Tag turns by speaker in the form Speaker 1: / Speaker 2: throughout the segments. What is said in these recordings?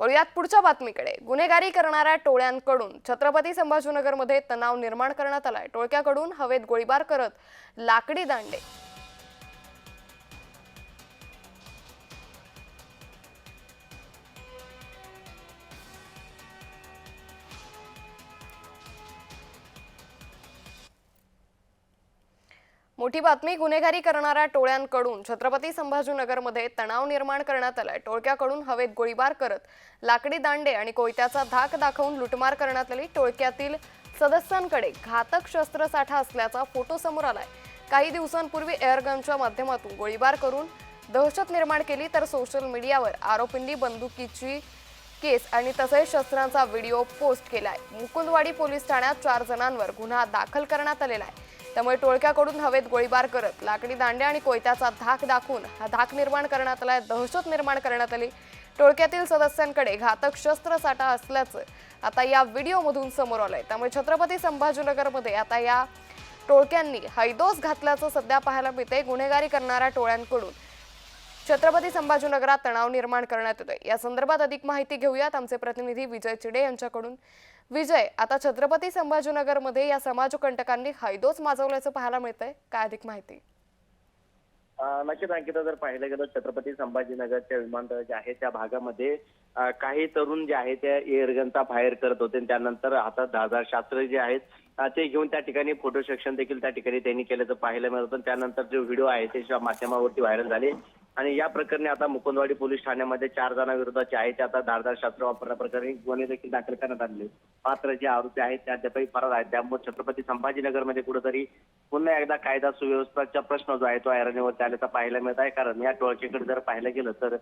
Speaker 1: वळूयात पुढच्या बातमीकडे. गुन्हेगारी करणाऱ्या टोळ्यांकडून छत्रपती संभाजीनगरमध्ये तणाव निर्माण करण्यात आलाय. टोळक्याकडून हवेत गोळीबार करत लाकडी दांडे. मोठी बातमी गुन्हेगारी करणाऱ्या टोळ्यांकडून. छत्रपती संभाजीनगरमध्ये तणाव निर्माण करण्यात आलाय. टोळक्याकडून हवेत गोळीबार करत लाकडी दांडे आणि कोयत्याचा धाक दाखवून लुटमार करण्यात आली. टोळक्यातील सदस्यांकडे घातक शस्त्रसाठा असल्याचा फोटो समोर आलाय. काही दिवसांपूर्वी एअरगनच्या माध्यमातून गोळीबार करून दहशत निर्माण केली तर सोशल मीडियावर आरोपींनी बंदुकीची केस आणि तसेच शस्त्रांचा व्हिडिओ पोस्ट केलाय. मुकुंदवाडी पोलीस ठाण्यात चार जणांवर गुन्हा दाखल करण्यात आलेला आहे. त्यामुळे टोळक्याकडून हवेत गोळीबार करत लाकडी दांड्या आणि कोयत्याचा धाक दाखवून हा धाक निर्माण करण्यात आलाय दहशत निर्माण करण्यात आली. टोळक्यातील सदस्यांकडे घातक शस्त्रसाठा असल्याचं आता या व्हिडिओमधून समोर आलंय. त्यामुळे छत्रपती संभाजीनगरमध्ये आता या टोळक्यांनी हैदोस घातल्याचं सध्या पाहायला मिळते गुन्हेगारी करणाऱ्या टोळ्यांकडून छत्रपती संभाजीनगरात तणाव निर्माण करण्यात येतोय. या संदर्भात अधिक माहिती घेऊयात आमचे प्रतिनिधी विजय चिडे यांच्याकडून. विजय आता छत्रपती संभाजीनगरमध्ये या समाजकंटकांनी हैदोस माजवल्याचं पाहायला मिळतंय. काय अधिक माहिती?
Speaker 2: नक्कीच अंकिता जर पाहिलं गेलं छत्रपती संभाजीनगरच्या विमानतळ जे आहे त्या भागामध्ये काही तरुण जे आहे ते एअरगनचा फायर करत होते. त्यानंतर हातात धारदार शास्त्र जे आहेत ते घेऊन त्या ठिकाणी फोटो सेक्शन देखील त्या ठिकाणी त्यांनी केल्याचं पाहायला मिळत. त्यानंतर जो व्हिडिओ आहे ते माध्यमावरती व्हायरल झाले. आणि या प्रकरणी आता मुकुंदवाडी पोलीस ठाण्यामध्ये चार जणांविरोधाचे आहे ते आता धारदार शास्त्र वापरण्याप्रकरणी गुन्हे देखील दाखल करण्यात आले मात्र जे आरोपी आहेत ते अद्यापही फरार आहेत. त्यामुळे छत्रपती संभाजीनगरमध्ये कुठेतरी पुन्हा एकदा कायदा सुव्यवस्थेचा प्रश्न जो आहे तो ऐरणीवरती आल्याचा पाहायला मिळत आहे. कारण या टोळकीकडे जर पाहिलं गेलं तर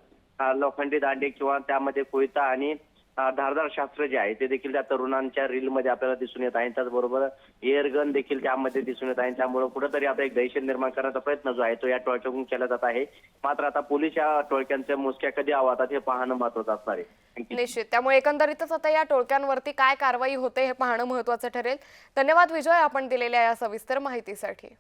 Speaker 2: लोखंडी दांडे किंवा त्यामध्ये कोयता आणि धारदार शास्त्र जे आहे ते देखील त्या तरुणांच्या रीलमध्ये आपल्याला दिसून येत आहे. त्याचबरोबर एअरगन देखील त्यामध्ये दिसून येत आहे. त्यामुळे कुठेतरी आता एक दहशत निर्माण करण्याचा प्रयत्न जो आहे तो या टोळक्याकडून केला जात आहे. मात्र आता पोलीस या टोळक्यांच्या मुसक्या कधी आवाजात हे पाहणं महत्वाचं असणार आहे.
Speaker 1: निश्चित. त्यामुळे एकंदरीतच आता या टोळक्यांवरती काय कारवाई होते हे पाहणं महत्वाचं ठरेल. धन्यवाद विजय आपण दिलेल्या या सविस्तर माहितीसाठी.